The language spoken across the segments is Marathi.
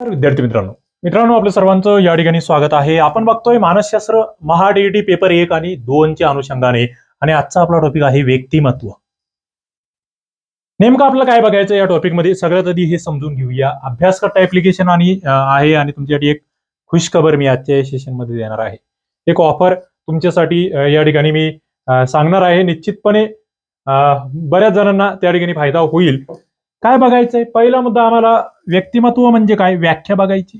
विद्यार्थी मित्रांनो. मित्रांनो आपलं सर्वांचं या ठिकाणी स्वागत आहे. आपण बघतोय मानसशास्त्र महाडीईटी पेपर एक आणि दोनच्या अनुषंगाने आणि आजचा आपला टॉपिक आहे व्यक्तिमत्व. नेमकं आपलं काय बघायचं या टॉपिकमध्ये सगळ्यात आधी हे समजून घेऊया. अभ्यास करता ऍप्लिकेशन आणि आहे आणि तुमच्यासाठी एक खुश खबर मी आजच्या सेशनमध्ये देणार आहे. एक ऑफर तुमच्यासाठी या ठिकाणी मी सांगणार आहे. निश्चितपणे बऱ्याच जणांना त्या ठिकाणी फायदा होईल. काय बघायचंय? पहिला मुद्दा आम्हाला व्यक्तिमत्व म्हणजे काय? व्याख्या बघायची.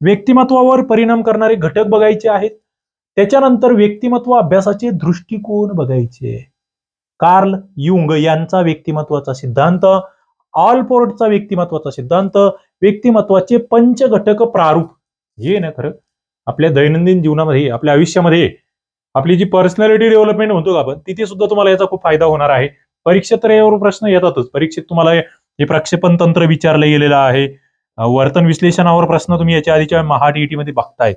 व्यक्तिमत्वावर परिणाम करणारे घटक बघायचे आहेत. त्याच्यानंतर व्यक्तिमत्व अभ्यासाचे दृष्टिकोन बघायचे. कार्ल युंग यांचा व्यक्तिमत्वाचा सिद्धांत ऑलपोर्टचा व्यक्तिमत्वाचा सिद्धांत व्यक्तिमत्वाचे पंचघटक प्रारूप. हे ना खरं? आपल्या दैनंदिन जीवनामध्ये आपल्या आयुष्यामध्ये आपली जी पर्सनॅलिटी डेव्हलपमेंट म्हणतो का आपण तिथे सुद्धा तुम्हाला याचा खूप फायदा होणार आहे. परीक्षेत तर यावर प्रश्न येतातच. परीक्षेत तुम्हाला हे प्रक्षेपण तंत्र विचारलं गेलेलं आहे वर्तन विश्लेषणावर प्रश्न तुम्ही याच्या आधीच्या महाडीईटी मध्ये बघतायत.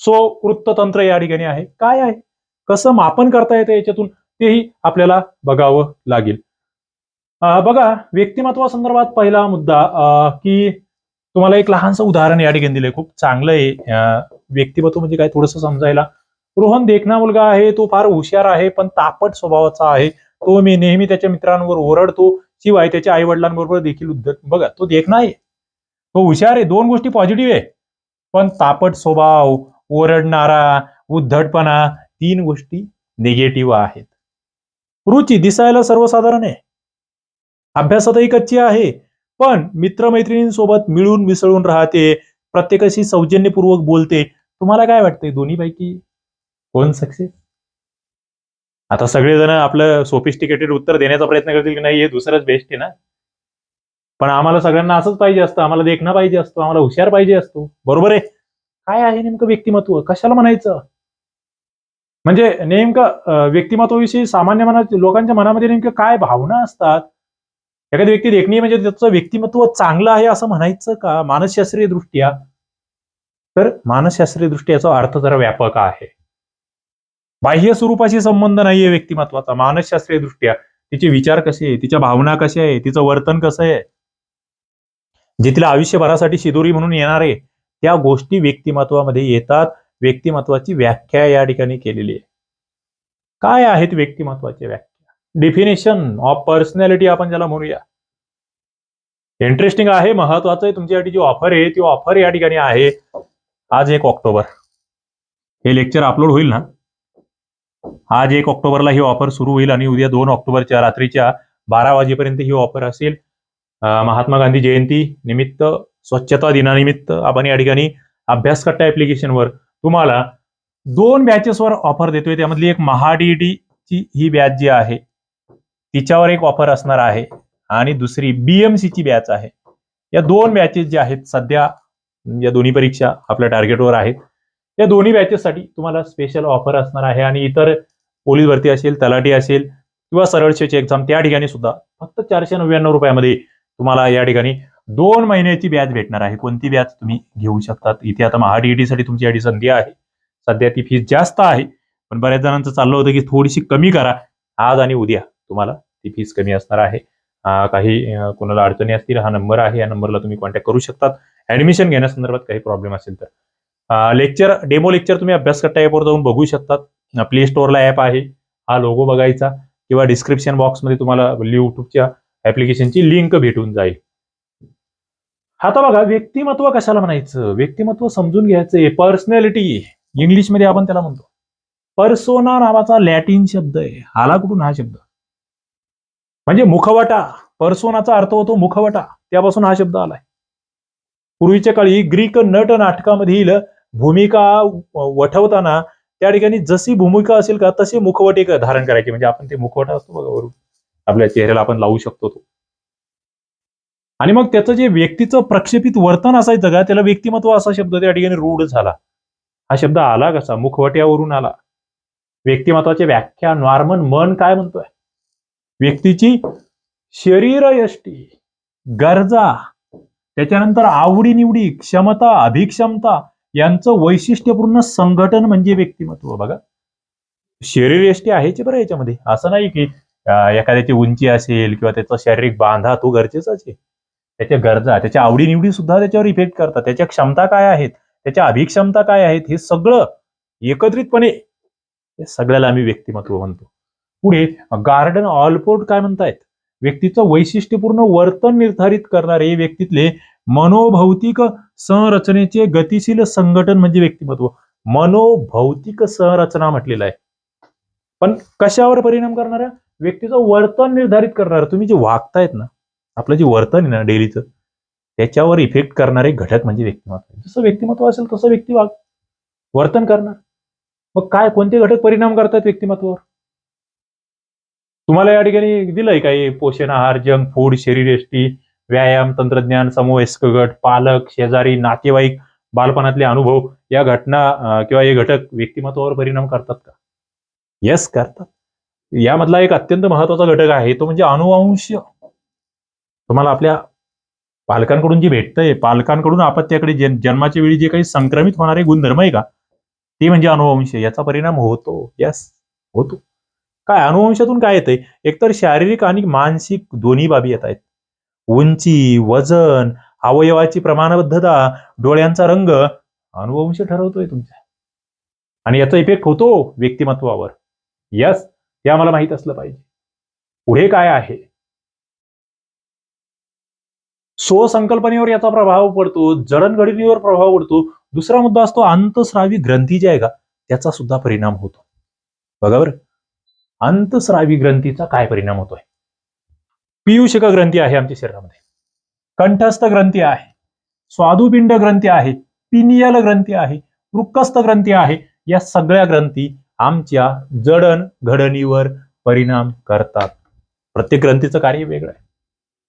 सो वृत्ततंत्र या ठिकाणी आहे. काय आहे? कसं मापन करता येतं याच्यातून तेही आपल्याला बघावं लागेल. बघा बघा व्यक्तिमत्वासंदर्भात पहिला मुद्दा की तुम्हाला एक लहानसं उदाहरण या ठिकाणी दिलंय. खूप चांगलं आहे. व्यक्तिमत्व म्हणजे काय थोडंसं समजायला. रोहन देखना मुलगा आहे. तो फार हुशार आहे पण तापट स्वभावाचा आहे. तो मी नेहमी त्याच्या मित्रांवर ओरडतो. शिवाय त्याच्या आई वडिलांबरोबर देखील उद्धट बघा तो देख नाही तो हुशार आहे दोन गोष्टी पॉझिटिव्ह आहे. पण तापट स्वभाव ओरडणारा उद्धटपणा तीन गोष्टी निगेटिव्ह आहेत. रुची दिसायला सर्वसाधारण आहे. अभ्यासातही कच्ची आहे. पण मित्रमैत्रिणींसोबत मिळून मिसळून राहते प्रत्येकाशी सौजन्यपूर्वक बोलते. तुम्हाला काय वाटतंय दोन्हीपैकी? कोण सक्सेस आता सगळेजण आपलं सोफिस्टिकेटेड उत्तर देण्याचा प्रयत्न करतील की नाही हे दुसरंच बेस्ट आहे ना. पण आम्हाला सगळ्यांना असंच पाहिजे असतं आम्हाला देखणं पाहिजे असतो आम्हाला हुशार पाहिजे असतो. बरोबर आहे? काय आहे नेमकं व्यक्तिमत्व? कशाला म्हणायचं? म्हणजे नेमकं व्यक्तिमत्वाविषयी सामान्य मना लोकांच्या मनामध्ये नेमकं काय भावना असतात? एखादी व्यक्ती देखणी म्हणजे त्याचं व्यक्तिमत्व चांगलं आहे असं म्हणायचं का? मानसशास्त्रीय दृष्ट्या? तर मानसशास्त्रीय दृष्ट्या याचा अर्थ जरा व्यापक आहे. बाह्य स्वरूपाशी संबंध नाहीये व्यक्तिमत्वाचा. मानसशास्त्रीय दृष्ट्या तिचे विचार कसे आहे? तिच्या भावना कशा आहे? तिचं वर्तन कसं आहे? जे तिला आयुष्यभरासाठी शिदोरी म्हणून येणार आहे त्या गोष्टी व्यक्तिमत्वामध्ये येतात. व्यक्तिमत्वाची व्याख्या या ठिकाणी केलेली आहे. काय आहेत व्यक्तिमत्वाची व्याख्या? डेफिनेशन ऑफ पर्सनॅलिटी आपण ज्याला म्हणूया. इंटरेस्टिंग आहे महत्वाचं आहे तुमच्यासाठी जी ऑफर आहे ती ऑफर या ठिकाणी आहे. आज एक ऑक्टोबर. हे लेक्चर अपलोड होईल ना? आज एक ऑक्टोबरला ही ऑफर सुरू होईल आणि उद्या दोन ऑक्टोबरच्या रात्रीच्या बारा वाजेपर्यंत ही ऑफर असेल. महात्मा गांधी जयंती निमित्त स्वच्छता दिनानिमित्त आपण या ठिकाणी अभ्यासकट्टा ऍप्लिकेशनवर तुम्हाला दोन बॅचेसवर ऑफर देतोय. त्यामधली एक महाडीडी ची ही बॅच जी आहे तिच्यावर एक ऑफर असणार आहे आणि दुसरी बीएमसी ची बॅच आहे. या दोन बॅचेस ज्या आहेत सध्या या दोन्ही परीक्षा आपल्या टार्गेटवर आहेत. या दोन्ही बॅचेससाठी तुम्हाला स्पेशल ऑफर असणार आहे आणि इतर पोलीस भरती असेल तलाठी असेल किंवा सरळशेची एक्झाम त्या ठिकाणी सुद्धा फक्त चारशे नव्याण्णव रुपयामध्ये तुम्हाला या ठिकाणी दोन महिन्याची बॅच भेटणार आहे. कोणती बॅच तुम्ही घेऊ शकतात? इथे आता महाडीईटीसाठी तुमची याठी संधी आहे. सध्या ती फीस जास्त आहे. पण बऱ्याच जणांचं चाललं होतं की थोडीशी कमी करा. आज आणि उद्या तुम्हाला ती फीस कमी असणार आहे. काही कोणाला अडचणी असतील हा नंबर आहे. या नंबरला तुम्ही कॉन्टॅक्ट करू शकतात. ऍडमिशन घेण्यासंदर्भात काही प्रॉब्लेम असेल तर. लेक्चर डेमो लेक्चर तुम्ही अभ्यास ॲपवर जाऊन बघू शकतात. प्ले स्टोअरला ॲप आहे. हा लोगो बघायचा किंवा डिस्क्रिप्शन बॉक्समध्ये तुम्हाला युट्यूबच्या ऍप्लिकेशनची लिंक भेटून जाईल. आता बघा व्यक्तिमत्व कशाला म्हणायचं? व्यक्तिमत्व समजून घ्यायचंय पर्सनॅलिटी इंग्लिशमध्ये आपण त्याला म्हणतो. पर्सोना नावाचा लॅटिन शब्द आहे. आला कुठून हा शब्द? म्हणजे मुखवटा. पर्सोनाचा अर्थ होतो मुखवटा. त्यापासून हा शब्द आलाय. पूर्वीच्या काळी ग्रीक नट नाटकामधील भूमिका वठवताना त्या ठिकाणी जशी भूमिका असेल का तशी मुखवटे क- धारण करायची. म्हणजे आपण ते मुखवटा असतो बघा वरून. आपल्या चेहऱ्याला आपण लावू शकतो तो. आणि मग त्याचं जे व्यक्तीचं प्रक्षेपित वर्तन असायचं का त्याला व्यक्तिमत्व असा शब्द त्या ठिकाणी रूढ झाला. हा शब्द आला कसा? मुखवट्यावरून आला. व्यक्तिमत्वाची व्याख्या नॉर्मन मन काय म्हणतोय? व्यक्तीची शरीर यष्टी गरजा त्याच्यानंतर आवडीनिवडी क्षमता अभिक्षमता यांचं वैशिष्ट्यपूर्ण संघटन म्हणजे व्यक्तिमत्व. बघा. शरीर यष्टी आहेच बरं याच्यामध्ये. असं नाही की एखाद्याची उंची असेल किंवा त्याचा शारीरिक बांधा तो गरजेचाच आहे. त्याच्या गरजा त्याच्या आवडीनिवडी सुद्धा त्याच्यावर इफेक्ट करतात. त्याच्या क्षमता काय आहेत? त्याच्या अभिक्षमता काय आहेत? हे सगळं एकत्रितपणे हे सगळ्याला आम्ही व्यक्तिमत्व म्हणतो. पुढे गार्डन ऑलपोर्ट काय म्हणतायत? व्यक्तीचं वैशिष्ट्यपूर्ण वर्तन निर्धारित करणारे व्यक्तीतले मनोभौतिक संरचनेचे गतिशील संघटन म्हणजे व्यक्तिमत्व. मनोभौतिक संरचना म्हटलेलं आहे. पण कशावर परिणाम करणार? व्यक्तीचं वर्तन निर्धारित करणार. तुम्ही जे वागतायत ना आपलं जे वर्तन आहे ना डेलीचं त्याच्यावर इफेक्ट करणारे घटक म्हणजे व्यक्तिमत्व. जसं व्यक्तिमत्व असेल तसं व्यक्ती वाग वर्तन करणार. मग काय कोणते घटक परिणाम करतात व्यक्तिमत्वावर? तुम्हाला या ठिकाणी दिलंय काही पोषण आहार जंक फूड शरीरयष्टी व्यायाम तंत्रज्ञान समवयस्क गट पालक शेजारी नातेवाईक बालपणातले अनुभव या घटना किंवा हे घटक व्यक्तिमत्वावर परिणाम करतात का? येस करतात. यामधला एक अत्यंत महत्त्वाचा घटक आहे तो म्हणजे अनुवंश. तुम्हाला आपल्या पालकांकडून जे भेटतंय पालकांकडून आपत्याकडे जन- जन्माच्या वेळी जे काही संक्रमित होणारे गुणधर्म आहे का ते म्हणजे अनुवंश याचा परिणाम होतो. यस होतो. काय अनुवंशातून काय येतंय? एकतर शारीरिक आणि मानसिक दोन्ही बाबी येत आहेत. उंची वजन अवयवाची प्रमाणबद्धता डोळ्यांचा रंग अनुवंश ठरवतोय तुमच्या. आणि याचा इफेक्ट होतो व्यक्तिमत्वावर. यस हे आम्हाला माहीत असलं पाहिजे. पुढे काय आहे? स्वसंकल्पनेवर याचा प्रभाव पडतो जडणघडणीवर प्रभाव पडतो. दुसरा मुद्दा असतो अंतस्रावी ग्रंथी जी आहे का त्याचा सुद्धा परिणाम होतो. बघा बरं. अंतस्रावी ग्रंथीचा काय परिणाम होतोय? पियुषिका ग्रंथी आहे आमच्या शरीरामध्ये. कंठस्थ ग्रंथी आहे. स्वादुपिंड ग्रंथी आहे. पिनियल ग्रंथी आहे. वृक्कस्थ ग्रंथी आहे. या सगळ्या ग्रंथी आमच्या जडण घडणीवर परिणाम करतात. प्रत्येक ग्रंथीचं कार्य वेगळं आहे.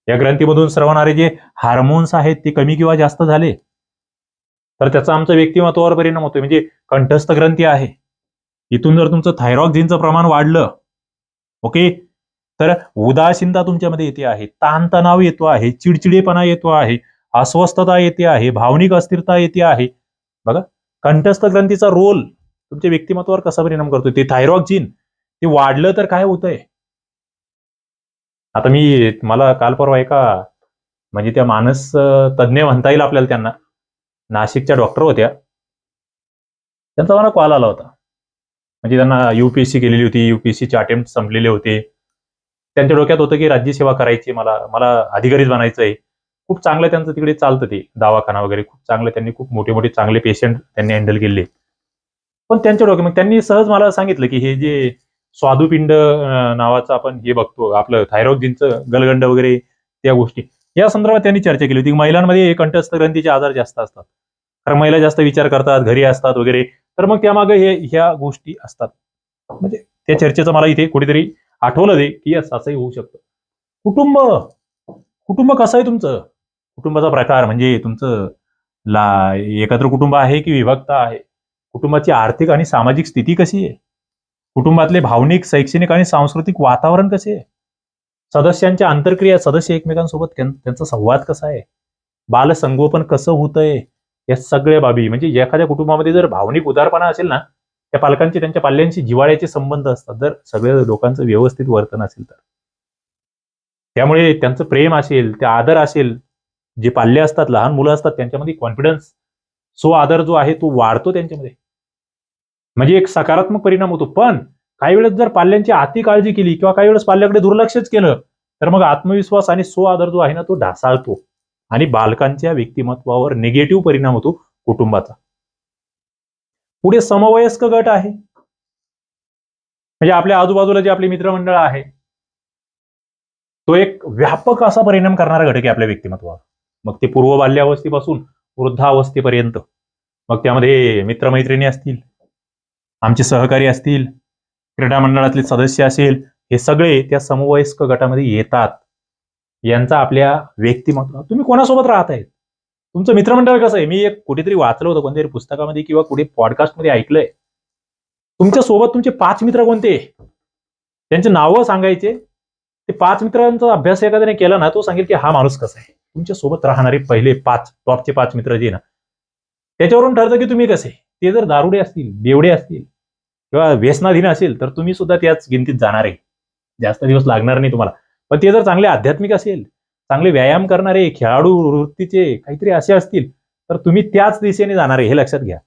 या ग्रंथीमधून स्रवणारे जे हार्मोन्स आहेत ते कमी किंवा जास्त झाले तर त्याचा आमच्या व्यक्तिमत्वावर परिणाम होतोय. म्हणजे कंठस्थ ग्रंथी आहे. इथून जर तुमचं थायरॉक्झिनचं प्रमाण वाढलं ओके तर उदासीनता तुमच्यामध्ये येते आहे ताणतणाव येतो आहे चिडचिडेपणा येतो आहे अस्वस्थता येते आहे भावनिक अस्थिरता येते आहे. बघा कंठस्थ ग्रंथीचा रोल तुमच्या व्यक्तिमत्वावर कसा परिणाम करतो ते थायरॉक्झिन ते वाढलं तर काय होतंय? आता मी मला काल परवा एका म्हणजे त्या मानस तज्ज्ञ म्हणता येईल आपल्याला त्यांना. नाशिकच्या डॉक्टर होत्या. त्यांचा मला कॉल आला होता. म्हणजे त्यांना युपीएससी केलेली होती युपीएससीचे अटेम्प्ट संपलेले होते. त्यांच्या डोक्यात होतं की राज्यसेवा करायची मला मला अधिकारीच बनायचंय. खूप चांगलं त्यांचं तिकडे चालतं ते दवाखाना वगैरे. खूप चांगलं त्यांनी खूप मोठे मोठे चांगले पेशंट त्यांनी हँडल केले. पण त्यांच्या डोक्यात मग त्यांनी सहज मला सांगितलं की हे जे स्वादुपिंड नावाचं आपण हे बघतो आपलं थायरॉक्झिनचं गलगंड वगैरे त्या गोष्टी. या संदर्भात त्यांनी चर्चा केली होती. महिलांमध्ये कंठस्थ ग्रंथीचे आजार जास्त असतात. कारण महिला जास्त विचार करतात घरी असतात वगैरे. तर मग त्यामागे हे ह्या गोष्टी असतात. म्हणजे त्या चर्चेचं मला इथे कुठेतरी आठवलं दे की यस असंही होऊ शकतं. कुटुंब. कुटुंब कसं आहे तुमचं? कुटुंबाचा प्रकार म्हणजे तुमचं ला एकत्र कुटुंब आहे की विभक्त आहे? कुटुंबाची आर्थिक आणि सामाजिक स्थिती कशी आहे? कुटुंबातले भावनिक शैक्षणिक आणि सांस्कृतिक वातावरण कसे आहे? सदस्यांच्या आंतरक्रिया सदस्य एकमेकांसोबत त्यांचा संवाद कसा आहे? बालसंगोपन कसं होतंय? या सगळ्या बाबी. म्हणजे एखाद्या कुटुंबामध्ये जर भावनिक उदारपणा असेल ना त्या पालकांचे त्यांच्या पाल्यांशी जिव्हाळ्याचे संबंध असतात. जर सगळ्या लोकांचं व्यवस्थित वर्तन असेल तर. त्यामुळे त्यांचं प्रेम असेल ते आदर असेल जे पाल्य असतात लहान मुलं असतात त्यांच्यामध्ये कॉन्फिडन्स सो आदर जो आहे तो वाढतो त्यांच्यामध्ये. म्हणजे एक सकारात्मक परिणाम होतो. पण काही वेळेस जर पाल्यांची अति काळजी केली किंवा काही वेळेस पाल्याकडे दुर्लक्षच केलं तर मग आत्मविश्वास आणि सो आदर जो आहे ना तो ढासाळतो. आणि बालकांच्या व्यक्तिमत्वावर निगेटिव्ह परिणाम होतो कुटुंबाचा. पुढे समवयस्क गट आहे. म्हणजे आपल्या आजूबाजूला जे आपले मित्रमंडळ आहे तो एक व्यापक असा परिणाम करणारा घटक आहे आपल्या व्यक्तिमत्वावर. मग ते पूर्व बाल्यावस्थेपासून वृद्धावस्थेपर्यंत. मग त्यामध्ये मित्रमैत्रिणी असतील आमचे सहकारी असतील क्रीडा मंडळातले सदस्य असेल हे सगळे त्या समवयस्क गटामध्ये येतात. यांचा आपल्या व्यक्तिमत्व तुम्ही कोणासोबत राहत आहेत तुमचं मित्रमंडळ कसं आहे? मी एक कुठेतरी वाचलं होतं कोणत्यातरी पुस्तकामध्ये किंवा कुठे पॉडकास्टमध्ये ऐकलंय. तुमच्यासोबत तुमचे पाच मित्र कोणते? त्यांचे नावं सांगायचे. ते पाच मित्रांचा अभ्यास एखाद्याने केला ना तो सांगेल की हा माणूस कसा आहे? तुमच्यासोबत राहणारे पहिले पाच टॉपचे पाच मित्र जे ना त्याच्यावरून ठरतं की तुम्ही कसे? ते जर दारुडे असतील बेवडे असतील किंवा व्यसनाधीन असेल तर तुम्ही सुद्धा त्याच गिनतीत जाणार आहे. जास्त दिवस लागणार नाही तुम्हाला. पण ते जर चांगले आध्यात्मिक असेल चांगले व्यायाम करणारे खेळाडू वृत्तीचे काहीतरी असे असतील तर तुम्ही त्याच दिशेने जाणारे हे लक्षात घ्या.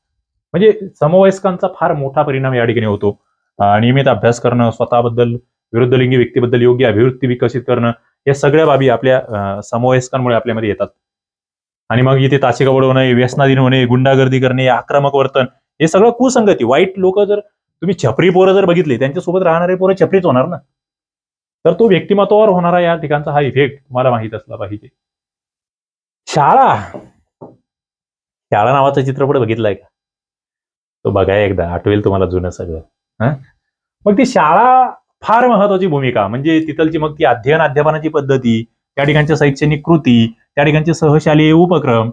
म्हणजे समवयस्कांचा फार मोठा परिणाम या ठिकाणी होतो. नियमित अभ्यास करणं स्वतःबद्दल विरुद्धलिंगी व्यक्तीबद्दल योग्य अभिवृत्ती विकसित करणं या सगळ्या बाबी आपल्या समवयस्कांमुळे आपल्यामध्ये येतात. आणि मग इथे ताशिका होणे व्यसनाधीन होणे गुंडागर्दी करणे आक्रमक वर्तन हे सगळं कुसंगती. वाईट लोक जर तुम्ही छपरी पोरं जर बघितली त्यांच्यासोबत राहणारे पोरं छपरीच होणार ना? तर तो व्यक्तिमत्वावर होणारा या ठिकाणचा हा इफेक्ट तुम्हाला माहीत असला पाहिजे. शाळा. शाळा नावाचा चित्रपट बघितलाय का? तो बघाय एकदा आठवेल तुम्हाला जुनं सगळं. मग ती शाळा फार महत्वाची भूमिका म्हणजे तिथलची मग ती अध्ययन अध्यापनाची पद्धती त्या ठिकाणच्या शैक्षणिक कृती त्या ठिकाणचे सहशालेय उपक्रम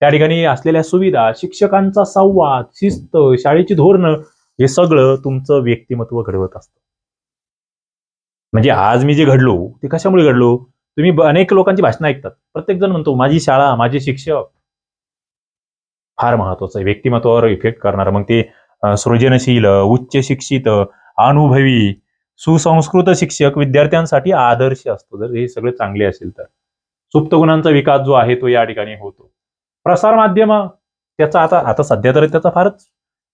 त्या ठिकाणी असलेल्या सुविधा शिक्षकांचा संवाद शिस्त शाळेची धोरणं हे सगळं तुमचं व्यक्तिमत्व घडवत असतं. म्हणजे आज मी जे घडलो ते कशामुळे घडलो? तुम्ही अनेक लोकांची भाषणं ऐकतात. प्रत्येक जण म्हणतो माझी शाळा माझे शिक्षक. फार महत्वाचं आहे. व्यक्तिमत्वावर इफेक्ट करणार. मग ते सृजनशील उच्च शिक्षित अनुभवी सुसंस्कृत शिक्षक विद्यार्थ्यांसाठी आदर्श असतो. जर हे सगळे चांगले असेल तर. सुप्त गुणांचा विकास जो आहे तो या ठिकाणी होतो. प्रसार माध्यम त्याचा आता आता सध्या तर त्याचा फारच.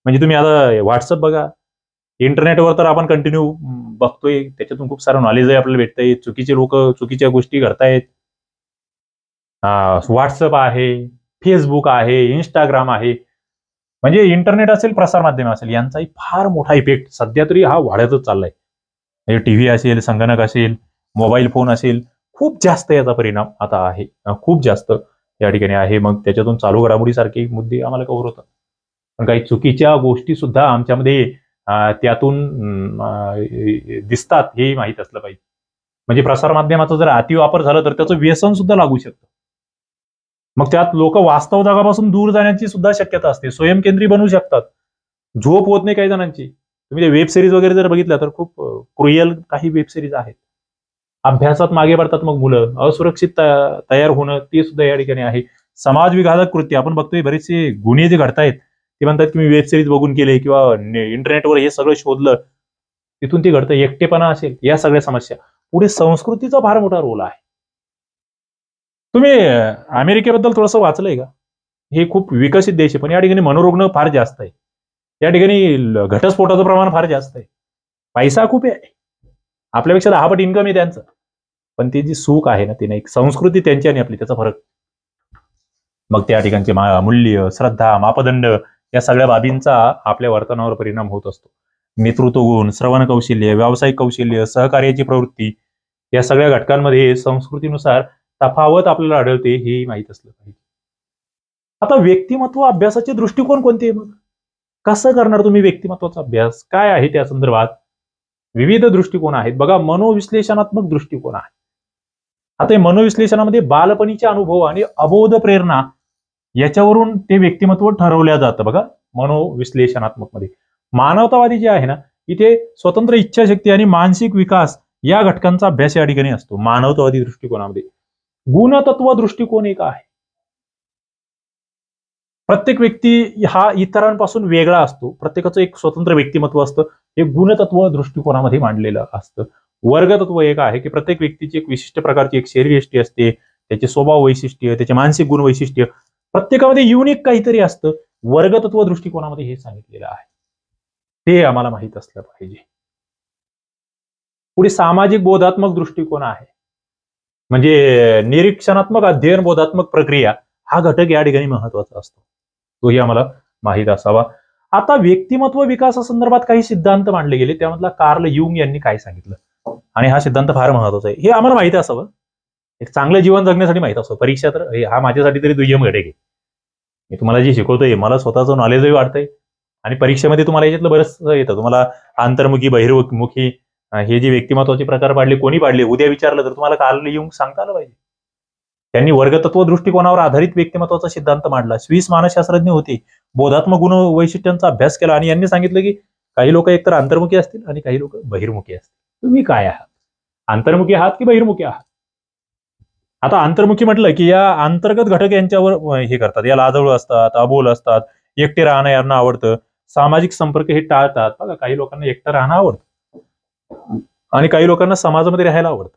म्हणजे तुम्ही आता व्हॉट्सअप बघा. इंटरनेटवर तर आपण कंटिन्यू बघतोय त्याच्यातून खूप सारं नॉलेज आहे आपल्याला भेटतंय. चुकीचे लोक चुकीच्या गोष्टी करतायत व्हॉट्सअप आहे फेसबुक आहे इंस्टाग्राम आहे. म्हणजे इंटरनेट असेल प्रसारमाध्यम असेल यांचाही फार मोठा इफेक्ट सध्या तरी हा वाढतच चाललाय. म्हणजे टीव्ही असेल संगणक असेल मोबाईल फोन असेल खूप जास्त याचा परिणाम आता आहे. खूप जास्त या ठिकाणी आहे. मग त्याच्यातून चालू घडामोडीसारखे मुद्दे आम्हाला कव्हर होतात. पण काही चुकीच्या गोष्टी सुद्धा आमच्यामध्ये त्यातून दिसतात हे माहीत असलं पाहिजे. म्हणजे प्रसारमाध्यमाचा जर अतिवापर झाला तर त्याचं व्यसन सुद्धा लागू शकतं. मग त्यात लोक वास्तव जगापासून दूर जाण्याची सुद्धा शक्यता असते. स्वयंकेंद्री बनवू शकतात. झोप होत नाही काही जणांची. तुम्ही ते वेब सिरीज वगैरे जर बघितल्या तर खूप क्रुएल काही वेब सिरीज आहेत. अभ्यासात मागे पडतात मग मुलं. असुरक्षित तयार होणं ते सुद्धा या ठिकाणी आहे. समाज विघातक कृत्य. आपण बघतोय बरेचसे गुन्हे जे घडतायत ते म्हणतात की मी वेब सिरीज बघून केले किंवा इंटरनेटवर हे सगळं शोधलं तिथून ते घडतं. एकटेपणा असेल या सगळ्या समस्या. पुढे संस्कृतीचा फार मोठा रोल आहे. तुम्ही अमेरिकेबद्दल थोडंसं वाचलंय का? हे खूप विकसित देश आहे पण या ठिकाणी मनोरुग्ण फार जास्त आहे. या ठिकाणी घटस्फोटाचं प्रमाण फार जास्त आहे. पैसा खूप आहे. आपल्यापेक्षा दहा पट इन्कम आहे त्यांचं. पण ते जी सुख आहे ना ते नाही. संस्कृती त्यांची आणि आपली त्याचा फरक. मग त्या ठिकाणचे मा- मूल्य श्रद्धा मापदंड या सगळ्या बाबींचा आपल्या वर्तनावर परिणाम होत असतो. नेतृत्व गुण श्रवण कौशल्य व्यावसायिक कौशल्य सहकार्याची प्रवृत्ती या सगळ्या घटकांमध्ये संस्कृतीनुसार तफावत आपल्याला आढळते हे माहीत असलं पाहिजे. आता व्यक्तिमत्व अभ्यासाचे दृष्टिकोन कोणते मग? कसं करणार तुम्ही व्यक्तिमत्वाचा अभ्यास? काय आहे त्या संदर्भात? विविध दृष्टिकोन आहेत. बघा मनोविश्लेषणात्मक दृष्टिकोन आहे. आता हे मनोविश्लेषणामध्ये बालपणीचे अनुभव आणि अबोध प्रेरणा याच्यावरून ते व्यक्तिमत्व ठरवल्या जातं बघा मनोविश्लेषणात्मकमध्ये मानवतावादी जे आहे ना इथे स्वतंत्र इच्छाशक्ती आणि मानसिक विकास या घटकांचा अभ्यास या ठिकाणी असतो मानवतावादी दृष्टिकोनामध्ये. गुणतत्व दृष्टिकोन एक आहे. प्रत्येक व्यक्ती हा इतरांपासून वेगळा असतो प्रत्येकाचं एक स्वतंत्र व्यक्तिमत्व असतं हे गुणतत्व दृष्टिकोनामध्ये मांडलेलं असतं. वर्गतत्व एक आहे की प्रत्येक व्यक्तीची एक विशिष्ट प्रकारची एक शरीरयष्टी असते त्याचे स्वभाव वैशिष्ट्य त्याचे मानसिक गुण वैशिष्ट्य प्रत्येकामध्ये युनिक काहीतरी असतं. वर्गतत्व दृष्टिकोनामध्ये हे सांगितलेलं आहे. ते आम्हाला माहीत असलं पाहिजे. पुढे सामाजिक बोधात्मक दृष्टिकोन आहे. म्हणजे निरीक्षणात्मक अध्ययन बोधात्मक प्रक्रिया हा घटक या ठिकाणी महत्त्वाचा असतो. तोही आम्हाला माहीत असावा. आता व्यक्तिमत्व विकासासंदर्भात काही सिद्धांत मांडले गेले. त्यामधला कार्ल युंग यांनी काय सांगितलं? आणि हा सिद्धांत फार महत्त्वाचा आहे. हे आम्हाला माहिती असावं. एक चांगलं जीवन जगण्यासाठी माहीत असतो. परीक्षा तर हा माझ्यासाठी तरी दुय्यम घटक आहे. मी तुम्हाला जे शिकवतोय मला स्वतःचं नॉलेजही वाढतंय. आणि परीक्षेमध्ये तुम्हाला याच्यातलं बरंच येतं. तुम्हाला आंतरमुखी बहिर्मुखी हे जे व्यक्तिमत्वाचे प्रकार पाडले कोणी पाडले उद्या विचारलं तर तुम्हाला काल येऊन सांगता आलं पाहिजे. त्यांनी वर्गतत्व दृष्टिकोनावर आधारित व्यक्तिमत्वाचा सिद्धांत मांडला. स्विस मानसशास्त्रज्ञ होते. बोधात्मक गुण वैशिष्ट्यांचा अभ्यास केला आणि यांनी सांगितलं की काही लोक एकतर अंतर्मुखी असतील आणि काही लोक बहिर्मुखी असतील. तुम्ही काय आहात? आंतर्मुखी आहात की बहिर्मुखी आहात? आता अंतर्मुखी म्हटलं की या अंतर्गत घटक यांच्यावर हे करतात. या लाजवळ असतात अबोल असतात एकटे राहणं यांना आवडतं. सामाजिक संपर्क हे टाळतात. बघा काही लोकांना एकटं राहणं आवडतं. आणि काही लोकांना समाजामध्ये राहायला आवडतं.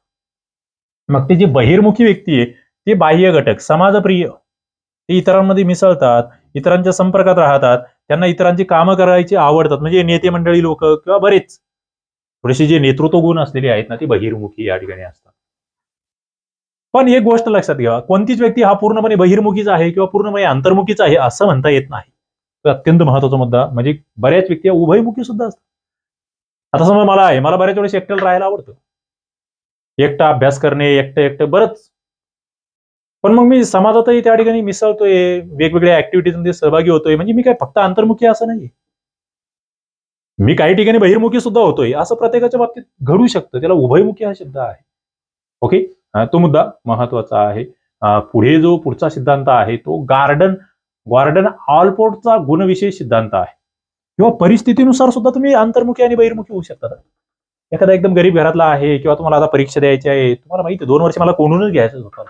मग ते जे बहिर्मुखी व्यक्ती आहे ते बाह्य घटक समाजप्रिय ते इतरांमध्ये मिसळतात इतरांच्या संपर्कात राहतात त्यांना इतरांची कामं करायची आवडतात. म्हणजे नेते मंडळी लोक किंवा बरेच. थोडेसे जे नेतृत्व गुण असलेले आहेत ना ते बहिर्मुखी या ठिकाणी असतात. पण एक गोष्ट लक्षात घ्या कोणतीच व्यक्ती हा पूर्णपणे बहिर्मुखीचा आहे किंवा पूर्णपणे अंतर्मुखीचा आहे असं म्हणता येत नाही. अत्यंत महत्त्वाचा मुद्दा म्हणजे बऱ्याच व्यक्ती उभयमुखी सुद्धा असतात. आता समजा मला आहे मला बऱ्याच वेळेस एकट्याला राहायला आवडतं. एकटा अभ्यास करणे एकटं एकटं बरंच. पण मग मी समाजातही त्या ठिकाणी मिसळतोय वेगवेगळ्या ऍक्टिव्हिटीजमध्ये सहभागी होतोय म्हणजे मी काय फक्त अंतर्मुखी असं नाही मी काही ठिकाणी बहिर्मुखी सुद्धा होतोय असं प्रत्येकाच्या बाबतीत घडू शकतं त्याला उभयमुखी हा शब्द आहे. ओके? तो मुद्दा महत्त्वाचा आहे. पुढे जो पुढचा सिद्धांत आहे तो गार्डन गार्डन ऑलपोर्टचा गुणविशेष सिद्धांत आहे. किंवा परिस्थितीनुसार सुद्धा तुम्ही अंतर्मुखी आणि बहिर्मुखी होऊ शकता. एखादा एकदम गरीब घरातला आहे किंवा तुम्हाला आता परीक्षा द्यायची आहे तुम्हाला माहिती आहे दोन वर्ष मला कोणूनच घ्यायचं होतं.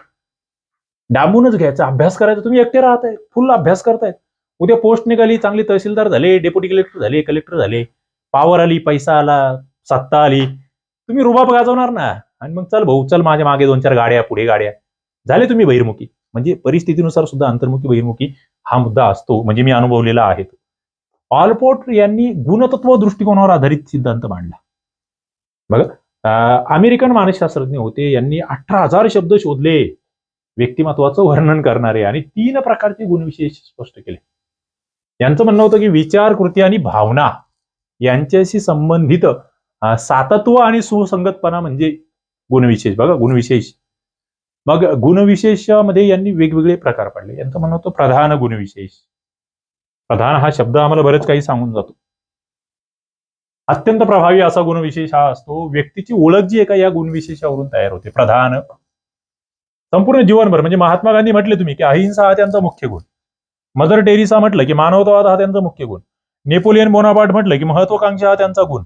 डांबूनच घ्यायचं अभ्यास करायचा तुम्ही एकटे राहताय फुल अभ्यास करताय. उद्या पोस्ट निघाली चांगली तहसीलदार झाले डेप्युटी कलेक्टर झाले कलेक्टर झाले पॉवर आली पैसा आला सत्ता आली. तुम्ही रुबाब गाजवणार ना? आणि मग चल भाऊ चल माझ्या मागे दोन चार गाड्या पुढे गाड्या. झाले तुम्ही बहिर्मुखी. म्हणजे परिस्थितीनुसार सुद्धा अंतर्मुखी बहिर्मुखी हा मुद्दा असतो. म्हणजे मी अनुभवलेला आहे तो. ऑलपोर्ट यांनी गुणतत्व दृष्टिकोनावर आधारित सिद्धांत मांडला. बघा अमेरिकन मानसशास्त्रज्ञ होते. यांनी अठरा हजार शब्द शोधले. व्यक्तिमत्वाचं वर्णन करणारे आणि तीन प्रकारचे गुणविशेष स्पष्ट केले. यांचं म्हणणं होतं की विचार कृती आणि भावना यांच्याशी संबंधित सातत्व आणि सुसंगतपणा म्हणजे गुणविशेष. बघा गुणविशेष. मग गुणविशेषामध्ये यांनी वेगवेगळे प्रकार पाडले. यांचं म्हणणं होतं प्रधान गुणविशेष. प्रधान हा शब्द आम्हाला बरेच काही सांगून जातो. अत्यंत प्रभावी असा गुणविशेष हा असतो. व्यक्तीची ओळख जी एका या गुणविशेषावरून तयार होते. प्रधान. संपूर्ण जीवनभर म्हणजे महात्मा गांधी म्हटले तुम्ही की अहिंसा हा त्यांचा मुख्य गुण. मदर टेरिसा म्हटलं की मानवतावाद हा त्यांचा मुख्य गुण. नेपोलियन बोनापार्ट म्हटलं की महत्वाकांक्षा हा त्यांचा गुण.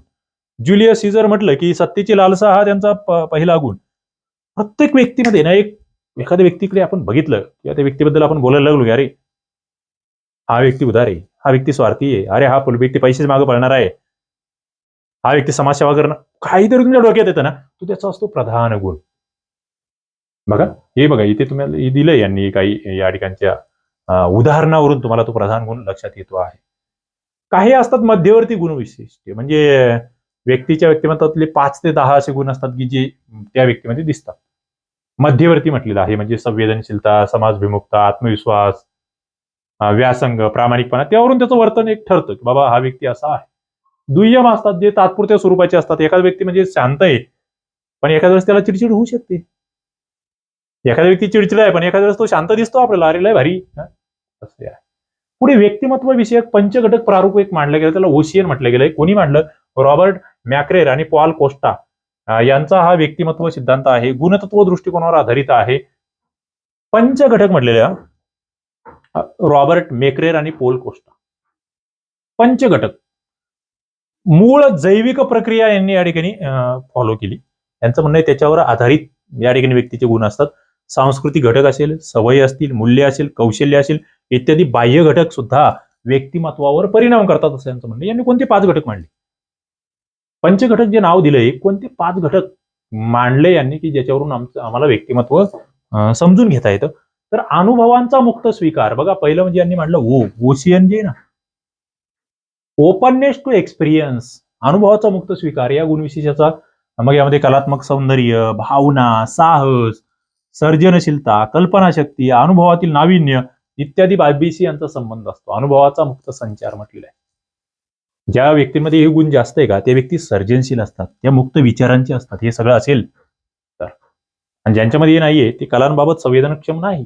ज्युलियस सीझर म्हटलं की सत्तेची लालसा हा त्यांचा पहिला गुण. प्रत्येक व्यक्तीमध्ये ना एक एखाद्या व्यक्तीकडे आपण बघितलं किंवा त्या व्यक्तीबद्दल आपण बोलायला लागलो की अरे हा व्यक्ती उदार आहे हा व्यक्ती स्वार्थी आहे अरे हा पुल- व्यक्ती पैसेच मागे पळणार आहे. हा व्यक्ती समाजसेवा करणं काहीतरी तुमच्या डोक्यात येतं ना तो त्याचा असतो प्रधान गुण. बघा हे बघा इथे तुम्हाला दिलं दिलंय यांनी काही या ठिकाणच्या उदाहरणावरून तुम्हाला तो प्रधान गुण लक्षात येतो आहे. काही असतात मध्यवर्ती गुण विशिष्ट म्हणजे व्यक्तीच्या व्यक्तिमत्वातले पाच ते दहा असे गुण असतात की जे त्या व्यक्तीमध्ये दिसतात. मध्यवर्ती म्हटलेलं आहे म्हणजे संवेदनशीलता समाजभिमुखता आत्मविश्वास व्यासंग प्रामाणिकपणा त्यावरून त्याचं वर्तन एक ठरतं की बाबा हा व्यक्ती असा आहे. दुय्यम असतात जे तात्पुरत्या स्वरूपाचे असतात. एखादा व्यक्ती म्हणजे शांत आहे पण एखाद्या वेळेस त्याला चिडचिड होऊ शकते. एखादा व्यक्ती चिडचिड आहे पण एखाद्या वेळेस तो शांत दिसतो आपल्याला. अरे लय भारी. असे आहे. पुढे व्यक्तिमत्व विषयक पंचघटक प्रारूप एक मांडलं गेलं त्याला ओशियन म्हटलं गेलंय. कोणी मांडलं? रॉबर्ट मॅक्रेर आणि पॉल कोस्टा यांचा हा व्यक्तिमत्व सिद्धांत आहे. गुणतत्व दृष्टिकोनावर आधारित आहे. पंच घटक म्हटलेल्या रॉबर्ट मेक्रेर आणि पोल कोस्टा. पंच घटक मूळ जैविक प्रक्रिया यांनी या ठिकाणी फॉलो केली. यांचं म्हणणं आहे त्याच्यावर आधारित या ठिकाणी व्यक्तीचे गुण असतात. सांस्कृतिक घटक असेल सवयी असतील मूल्य असेल कौशल्य असेल इत्यादी बाह्य घटक सुद्धा व्यक्तिमत्वावर परिणाम करतात असं यांचं म्हणणं यांनी कोणते पाच घटक मांडले? पंचघटक जे नाव दिलंय कोणते पाच घटक मांडले यांनी की ज्याच्यावरून आमचं आम्हाला व्यक्तिमत्व समजून घेता येतं? तर अनुभवांचा मुक्त स्वीकार. बघा पहिलं म्हणजे यांनी मांडलं ओ ओशियन जे ना ओपननेस टू एक्सपिरियन्स अनुभवाचा मुक्त स्वीकार. या गुणविशेषाचा मग यामध्ये कलात्मक सौंदर्य भावना साहस सर्जनशीलता कल्पनाशक्ती अनुभवातील नाविन्य इत्यादी बाबीशी यांचा संबंध असतो. अनुभवाचा मुक्त संचार म्हटलेला आहे. ज्या व्यक्तीमध्ये हे गुण जास्त आहे का त्या व्यक्ती सर्जनशील असतात त्या मुक्त विचारांचे असतात हे सगळं असेल तर. आणि ज्यांच्यामध्ये हे नाहीये ते कलांबाबत संवेदनक्षम नाही.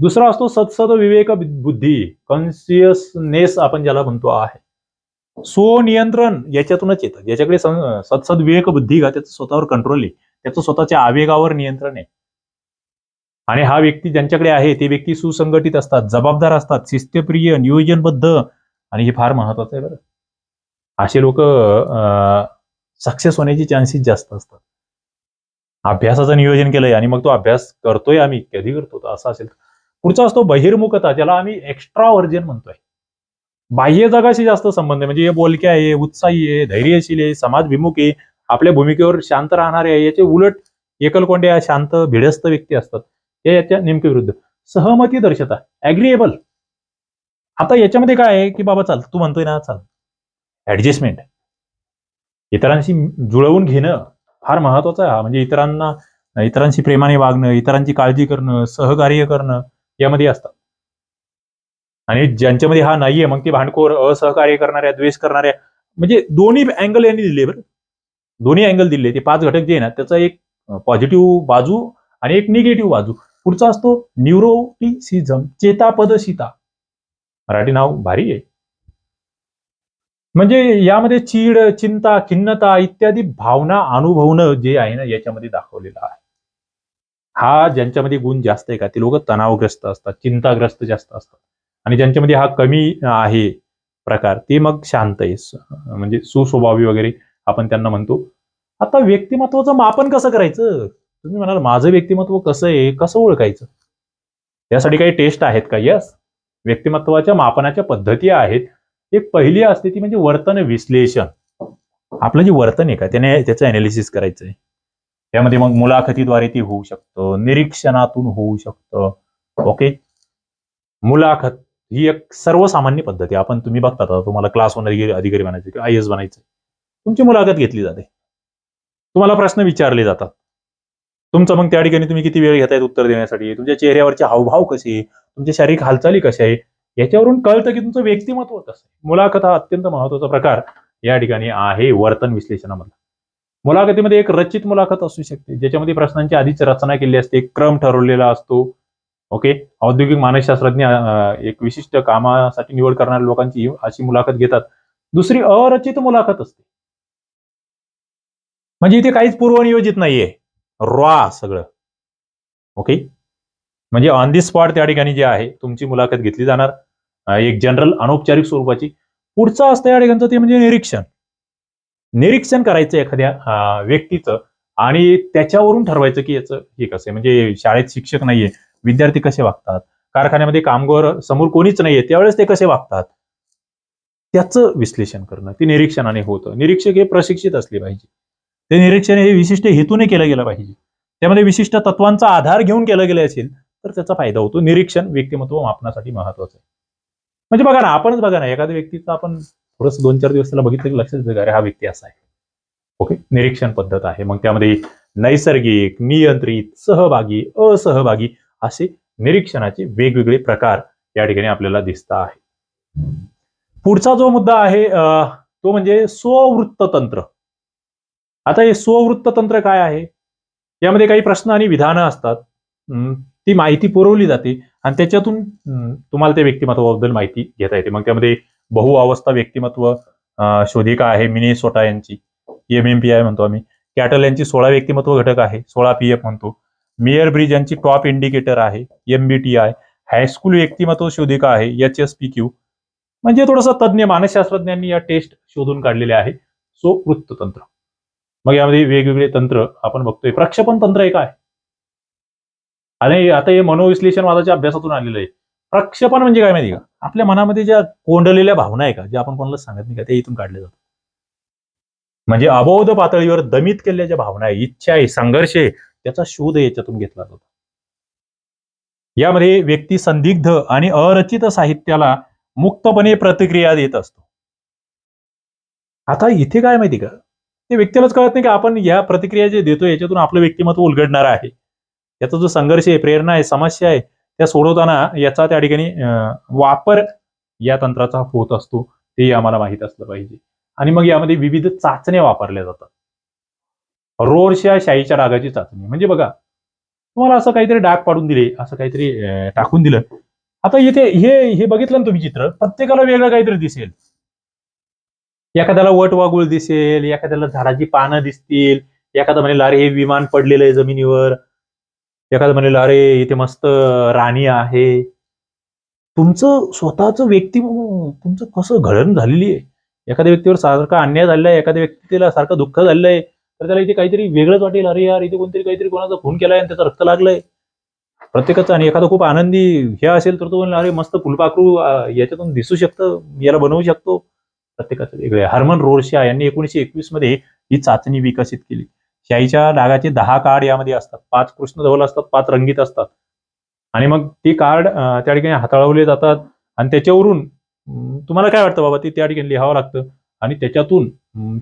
दुसरा असतो सत्सद विवेक बुद्धी कॉन्शियसनेस आपण ज्याला म्हणतो आहे. स्वनियंत्रण याच्यातूनच येतं. ज्याच्याकडे सत्सद विवेक बुद्धी का त्याचं स्वतःवर कंट्रोल आहे. त्याचं स्वतःच्या आवेगावर नियंत्रण आहे. आणि हा व्यक्ती ज्यांच्याकडे आहे ते व्यक्ती सुसंघटित असतात जबाबदार असतात शिस्तप्रिय नियोजनबद्ध. आणि हे फार महत्वाचं आहे बरं. असे लोक सक्सेस होण्याचे चान्सेस जास्त असतात. अभ्यासाचं नियोजन केलंय आणि मग तो अभ्यास करतोय आम्ही कधी करतो असं असेल पुढचा असतो बहिर्मुखता ज्याला आम्ही एक्स्ट्रा व्हर्जन म्हणतोय. बाह्य जगाशी जास्त संबंध आहे म्हणजे हे बोलके आहे उत्साही आहे धैर्यशील आहे समाजभिमुख आहे आपल्या भूमिकेवर शांत राहणारे आहे याचे उलट एकलकोंड्या शांत भिडस्त व्यक्ती असतात. हे याच्या नेमके विरुद्ध. सहमती दर्शता ऍग्रीएबल आता याच्यामध्ये काय आहे की बाबा चाल तू म्हणतोय ना चाल. ॲडजस्टमेंट. इतरांशी जुळवून घेणं फार महत्वाचं आहे. म्हणजे इतरांना इतरांशी प्रेमाने वागणं इतरांची काळजी करणं सहकार्य करणं यामध्ये असतात. आणि ज्यांच्यामध्ये हा नाहीये मग ते भांडखोर असहकार्य करणाऱ्या द्वेष करणाऱ्या म्हणजे दोन्ही अँगल यांनी दिले बरं. दोन्ही अँगल दिले ते पाच घटक जे आहे ना त्याचा एक पॉझिटिव्ह बाजू आणि एक निगेटिव्ह बाजू. पुढचा असतो न्यूरोटिसिझम चेतापदशिता मराठी नाव भारी आहे. म्हणजे यामध्ये चीड चिंता खिन्नता इत्यादी भावना अनुभवणं जे आहे ना याच्यामध्ये दाखवलेलं आहे. हा ज्यांच्यामध्ये गुण जास्त आहे का ते लोक तणावग्रस्त असतात चिंताग्रस्त जास्त असतात. आणि ज्यांच्यामध्ये हा कमी आहे प्रकार ते मग शांत आहे. म्हणजे सुस्वभावी वगैरे आपण त्यांना म्हणतो. आता व्यक्तिमत्वाचं मापन कसं करायचं? तुम्ही म्हणाल माझं व्यक्तिमत्व कसं आहे कसं ओळखायचं? यासाठी काही टेस्ट आहेत का? यस व्यक्तिमत्वाच्या मापनाच्या पद्धती आहेत. एक पहिली असते ती म्हणजे वर्तन विश्लेषण. आपलं जे वर्तन आहे का त्याने त्याचं अनालिसिस करायचं आहे त्यामध्ये मग मुलाखतीद्वारे ती होऊ शकतं निरीक्षणातून होऊ शकतं. ओके मुलाखत ही एक सर्वसामान्य पद्धती आहे. आपण तुम्ही बघता आता तुम्हाला क्लास वन अधिकारी बनायचे बनायचं किंवा आय एस बनायचं तुमची मुलाखत घेतली जाते. तुम्हाला प्रश्न विचारले जातात. तुमचं मग त्या ठिकाणी तुम्ही किती वेळ घेतायत उत्तर देण्यासाठी? तुमच्या चेहऱ्यावरचे हावभाव कसे? तुमच्या शारीरिक हालचाली कशा आहे? याच्यावरून कळतं की तुमचं व्यक्तिमत्व कसं मुलाखत हा अत्यंत महत्त्वाचा प्रकार या ठिकाणी आहे वर्तन विश्लेषणामधला. मुलाखतीमध्ये एक रचित मुलाखत असू शकते ज्याच्यामध्ये प्रश्नांची आधीच रचना केली असते क्रम ठरवलेला असतो. ओके? औद्योगिक मानसशास्त्रज्ञ एक विशिष्ट कामासाठी निवड करणाऱ्या लोकांची अशी मुलाखत घेतात. दुसरी अरचित मुलाखत असते. म्हणजे इथे काहीच पूर्वनियोजित नाहीये. रॉ सगळं. ओके? म्हणजे ऑन दी स्पॉट त्या ठिकाणी जे आहे तुमची मुलाखत घेतली जाणार. एक जनरल अनौपचारिक स्वरूपाची. पुढचं असतं या ठिकाणचं ते म्हणजे निरीक्षण. निरीक्षण करायचं एखाद्या व्यक्तीचं आणि त्याच्यावरून ठरवायचं की याचं हे कसं आहे. म्हणजे शाळेत शिक्षक नाहीये विद्यार्थी कसे वागतात? कारखान्यामध्ये कामगार समोर कोणीच नाहीये त्यावेळेस ते कसे वागतात? त्याचं विश्लेषण करणं ते निरीक्षणाने होतं. निरीक्षक हे प्रशिक्षित असले पाहिजे. ते निरीक्षण हे विशिष्ट हेतूने केलं गेलं पाहिजे. त्यामध्ये विशिष्ट तत्वांचा आधार घेऊन केलं गेलं असेल तर त्याचा फायदा होतो. निरीक्षण व्यक्तिमत्व मापनासाठी महत्वाचं आहे. म्हणजे बघा ना आपणच बघा ना एखाद्या व्यक्तीचं आपण थोडस दोन चार दिवस त्याला बघितलं की लक्षात येतं अरे हा व्यक्ती असा आहे. ओके? निरीक्षण पद्धत आहे. मग त्यामध्ये नैसर्गिक नियंत्रित सहभागी असहभागी असे निरीक्षणाचे वेगवेगळे प्रकार या ठिकाणी आपल्याला दिसत आहे. पुढचा जो मुद्दा आहे तो म्हणजे स्ववृत्त तंत्र आता हे स्ववृत्त तंत्र काय आहे? यामध्ये काही प्रश्न आणि विधानं असतात. हम्म, ती माहिती पुरवली जाते आणि त्याच्यातून तुम्हाला त्या व्यक्तिमत्वाबद्दल माहिती घेता येते. मग त्यामध्ये बहुअवस्था व्यक्तिमत्व शोधिका आहे? मिनी सोटा यांची एम एम पी आय म्हणतो आम्ही. कॅटल यांची सोळा व्यक्तिमत्व घटक आहे सोळा पी एफ म्हणतो. मेयर ब्रिज यांची टॉप इंडिकेटर आहे एमबीटी आय हायस्कूल व्यक्तिमत्व शोधिका आहे? एच एस पी क्यू म्हणजे थोडंसं तज्ज्ञ मानसशास्त्रज्ञांनी या टेस्ट शोधून काढलेले आहे. सो वृत्ततंत्र. मग यामध्ये वेगवेगळे तंत्र आपण बघतोय. प्रक्षेपण तंत्र एक आहे. आणि आता हे मनोविश्लेषणवादाच्या अभ्यासातून आलेलं आहे. प्रक्षेपण म्हणजे काय माहिती का? आपल्या मनामध्ये ज्या कोंडलेल्या भावना आहे का ज्या आपण कोणाला सांगत नाही का त्या इथून काढल्या जातात. म्हणजे अबोध पातळीवर दमित केलेल्या ज्या भावना आहे इच्छा आहे संघर्ष आहे त्याचा शोध याच्यातून घेतला जातो. यामध्ये व्यक्ती संदिग्ध आणि अरचित साहित्याला मुक्तपणे प्रतिक्रिया देत असतो. आता इथे काय माहिती का? ते व्यक्तीलाच कळत नाही की आपण या प्रतिक्रिया जे देतो याच्यातून आपलं व्यक्तिमत्व उलगडणार आहे. याचा जो संघर्ष आहे प्रेरणा आहे समस्या आहे त्या सोडवताना याचा त्या ठिकाणी वापर या तंत्राचा होत असतो ते आम्हाला माहीत असलं पाहिजे. आणि मग यामध्ये विविध चाचण्या वापरल्या जातात. रोरशा शाहीच्या डागाची चाचणी. म्हणजे बघा तुम्हाला असं काहीतरी डाग पाडून दिले असं काहीतरी टाकून दिलं. आता येथे हे हे बघितलं ना तुम्ही चित्र प्रत्येकाला वेगळं काहीतरी दिसेल. एखाद्याला वट वागुळ दिसेल एखाद्याला झाडाची पानं दिसतील एखादा म्हणेल अरे हे विमान पडलेलं आहे जमिनीवर एखादं म्हणेल अरे इथे मस्त राणी आहे. तुमचं स्वतःचं व्यक्ती तुमचं कसं घडण झालेली आहे? एखाद्या व्यक्तीवर सारखा अन्याय झालेला आहे एखाद्या व्यक्तीला सारखं दुःख झालेलं आहे तर त्याला इथे काहीतरी वेगळंच वाटेल. अरे यार इथे कोणतरी काहीतरी कोणाचा खून केलाय आणि त्याचं रक्त लागलंय. प्रत्येकाचं आणि एखादा खूप आनंदी हे असेल तर तो म्हणलं अरे मस्त फुलपाखरू याच्यातून दिसू शकतं याला बनवू शकतो. प्रत्येकाचं वेगळं आहे. हर्मन यांनी एकोणीशे एकवीसमध्ये ही चाचणी विकसित केली. शाईच्या डागाचे दहा कार्ड यामध्ये असतात. पाच कृष्ण धवल असतात पाच रंगीत असतात. आणि मग ते कार्ड त्या ठिकाणी हाताळवले जातात आणि त्याच्यावरून तुम्हाला काय वाटतं बाबा ते त्या ठिकाणी लिहावं लागतं? आणि त्याच्यातून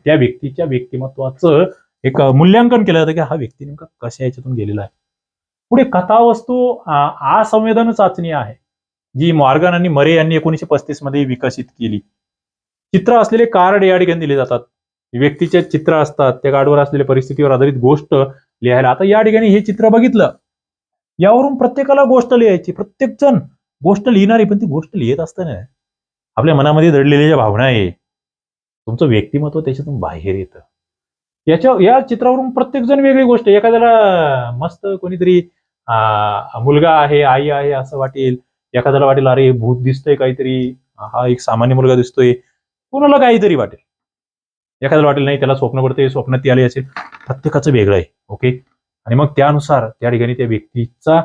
त्या व्यक्तीच्या व्यक्तिमत्वाचं एक मूल्यांकन केलं जातं की हा व्यक्ती नेमका कशा याच्यातून गेलेला आहे? पुढे कथावस्तू असंवेदन चाचणी आहे जी मॉर्गन आणि मरे यांनी एकोणीशे पस्तीसमध्ये विकसित केली. चित्र असलेले कार्ड या ठिकाणी दिले जातात. व्यक्तीचे चित्र असतात त्या कार्डवर असलेल्या परिस्थितीवर आधारित गोष्ट लिहायला. आता या ठिकाणी हे चित्र बघितलं. यावरून प्रत्येकाला गोष्ट लिहायची. प्रत्येक जण गोष्ट लिहिणारी पण ती गोष्ट लिहित असताना आपल्या मनामध्ये दडलेल्या ज्या भावना आहे. तुमचं व्यक्तिमत्व त्याच्यातून बाहेर येतं. याच्या या चित्रावरून प्रत्येक जण वेगळी गोष्ट एखाद्याला मस्त कोणीतरी मुलगा आहे आई आहे असं वाटेल. एखाद्याला वाटेल अरे भूत दिसतोय काहीतरी. हा एक सामान्य मुलगा दिसतोय. कोणाला काहीतरी वाटेल. एखाद्याला वाटेल नाही त्याला स्वप्न पडते स्वप्नात ती आली असेल प्रत्येकाचं वेगळं आहे ओके? आणि मग त्यानुसार त्या ठिकाणी त्या व्यक्तीचा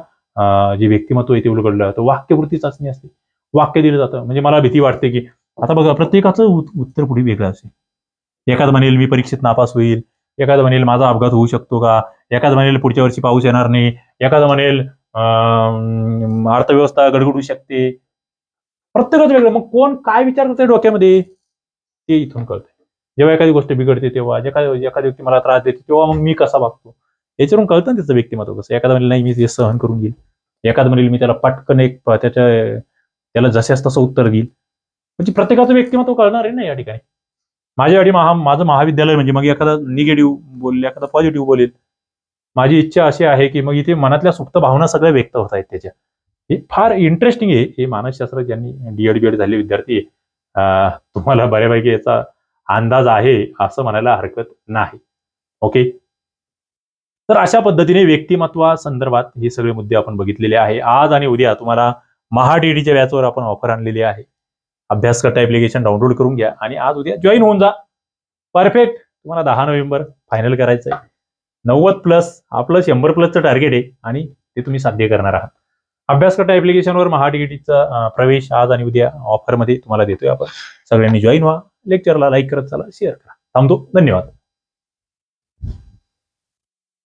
जे व्यक्तिमत्व आहे ते उलगडलं तर वाक्यवृत्ती चाचणी असते. वाक्य दिलं जातं. म्हणजे मला भीती वाटते की आता बघा प्रत्येकाचं उत्तर पुढे वेगळं असेल. एखादं म्हणेल मी परीक्षेत नापास होईल. एखादं म्हणेल माझा अपघात होऊ शकतो का? एखादं म्हणेल पुढच्या वर्षी पाऊस येणार नाही. एखादं म्हणेल अर्थव्यवस्था गडगडू शकते. प्रत्येकाचं वेगळं. मग कोण काय विचार करते डोक्यामध्ये? ते इथून कळते जेव्हा एखादी गोष्ट बिघडते तेव्हा एखादी एखादी व्यक्ती मला त्रास देते तेव्हा मग मी कसा वागतो याच्यावरून कळतं ना त्याचं व्यक्तिमत्व कसं? एखादा म्हणजे नाही मी ते सहन करून घेईल. एखादं म्हणेल मी त्याला पटकन एक त्याच्या त्याला जसेच तसं उत्तर देईल. म्हणजे प्रत्येकाचं व्यक्तिमत्व कळणार आहे ना या ठिकाणी. माझ्यासाठी महा माझं महाविद्यालय म्हणजे मग एखादा निगेटिव्ह बोलेल एखादा पॉझिटिव्ह बोलेल. माझी इच्छा अशी आहे की मग इथे मनातल्या सुप्त भावना सगळ्या व्यक्त होत आहेत त्याच्या. हे फार इंटरेस्टिंग आहे. हे मानसशास्त्र ज्यांनी डीएड बीएड झाले विद्यार्थी तुम्हाला बऱ्यापैकी याचा अंदाज आहे असं म्हणायला हरकत नाही. ओके तर अशा पद्धतीने व्यक्तिमत्वा संदर्भात हे सगळे मुद्दे आपण बघितलेले आहे. आज आणि उद्या तुम्हाला महाडीडीच्या व्याजवर आपण ऑफर आणलेली आहे. अभ्यास करता ऍप्लिकेशन डाउनलोड करून घ्या आणि आज उद्या जॉईन होऊन जा. परफेक्ट तुम्हाला दहा नोव्हेंबर फायनल करायचं आहे नव्वद प्लस आपलं शंभर प्लसचं टार्गेट आहे आणि ते तुम्ही साध्य करणार आहात. अभ्यास करता ऍप्लिकेशनवर महाडीडीचा प्रवेश आज आणि उद्या ऑफरमध्ये तुम्हाला देतोय आपण. सगळ्यांनी जॉईन व्हा. लेक्चरला लाईक करत चला शेअर करा. थांबतो. धन्यवाद.